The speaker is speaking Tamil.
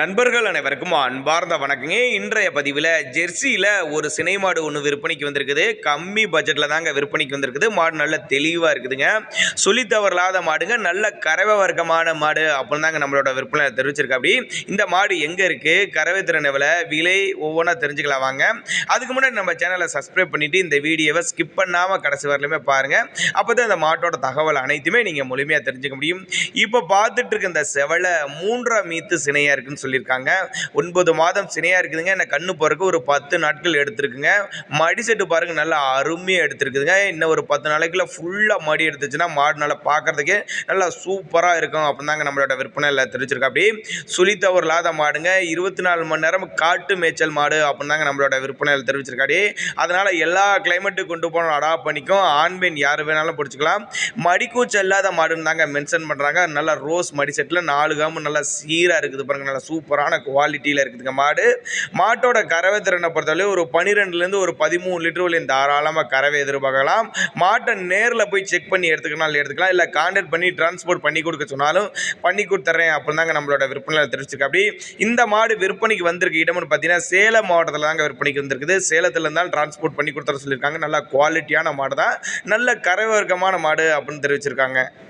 நண்பர்கள் அனைவருக்கும் அன்பார்ந்த வணக்கங்க. இன்றைய பதிவில் ஜெர்சியில் ஒரு சினை மாடு ஒன்று விற்பனைக்கு வந்திருக்குது. கம்மி பட்ஜெட்டில் தாங்க விற்பனைக்கு வந்திருக்குது. மாடு நல்ல தெளிவாக இருக்குதுங்க. சொல்லி தவறில்லாத மாடுங்க. நல்ல கறவை வர்க்கமான மாடு அப்படின்னு தாங்க நம்மளோட விற்பனை தெரிவிச்சிருக்கா அப்படி. இந்த மாடு எங்கே இருக்குது கறவை திறன் எவ்வளோ விலை ஒவ்வொன்றா தெரிஞ்சுக்கலாம் வாங்க. அதுக்கு முன்னாடி நம்ம சேனலை சப்ஸ்கிரைப் பண்ணிவிட்டு இந்த வீடியோவை ஸ்கிப் பண்ணாமல் கடைசி வரலையுமே பாருங்கள் அப்போ தான் இந்த மாட்டோட தகவல் அனைத்துமே நீங்கள் முழுமையாக தெரிஞ்சுக்க முடியும். இப்போ பார்த்துட்டு இருக்க இந்த செவலை மூன்றாம் மீத்து சினையாக இருக்குன்னு சொல்லியிருக்காங்க. ஒன்பது மாதம் சினையாக இருக்குதுங்க. என்ன கண்ணு போகிறக்கு ஒரு பத்து நாட்கள் எடுத்திருக்குங்க. மடி செட்டு பாருங்க நல்லா அருமையாக எடுத்திருக்குதுங்க. இன்னும் ஒரு பத்து நாளைக்குள்ள ஃபுல்லாக மடி எடுத்துச்சுன்னா மாடு நல்லா பார்க்கறதுக்கே நல்லா சூப்பராக இருக்கும். அப்படின்னு தாங்க நம்மளோட விற்பனையில் தெரிவிச்சிருக்கா அப்படி சுழித்தவர் இல்லாத மாடுங்க. இருபத்தி நாலு மணி நேரம் காட்டு மேய்ச்சல் மாடு அப்படின்னாங்க நம்மளோட விற்பனையில் தெரிவிச்சிருக்காடி அதனால் எல்லா கிளைமேட்டுக்கு கொண்டு போனாலும் அடாப்ட் பண்ணிக்கும். ஆண் பெண் யார் வேணாலும் பிடிச்சிக்கலாம். மடிக்கூச்சல் இல்லாத மாடுன்னு தாங்க மென்ஷன் பண்ணுறாங்க நல்லா ரோஸ் மடி செட்டில் நாலு காம்பு நல்லா சீராக இருக்குது பாருங்கள் நல்லா சூப்பரான குவாலிட்டியில் இருக்குதுங்க மாடு. மாட்டோட கறவை திறனை பொறுத்தவரை ஒரு பன்னிரெண்டுலேருந்து ஒரு பதிமூணு லிட்டர் வரையும் தாராளமாக கறவை எதிர்பார்க்கலாம். மாட்டை நேரில் போய் செக் பண்ணி எடுத்துக்கணும் எடுத்துக்கலாம். இல்லை கான்டாக்ட் பண்ணி டிரான்ஸ்போர்ட் பண்ணி கொடுக்க சொன்னாலும் பண்ணி கொடுத்துட்றேன் அப்படின்னு தாங்க நம்மளோட விற்பனையில் தெரிவிச்சிருக்கு அப்படி இந்த மாடு விற்பனைக்கு வந்திருக்கு இடம்னு பார்த்தீங்கன்னா சேலம் மாவட்டத்தில் தாங்க விற்பனைக்கு வந்திருக்குது. சேலத்தில் இருந்தாலும் டிரான்ஸ்போர்ட் பண்ணி கொடுத்துட சொல்லியிருக்காங்க. நல்ல குவாலிட்டியான மாடு தான். நல்ல கறவை வர்க்கமான மாடு அப்படின்னு தெரிவிச்சிருக்காங்க.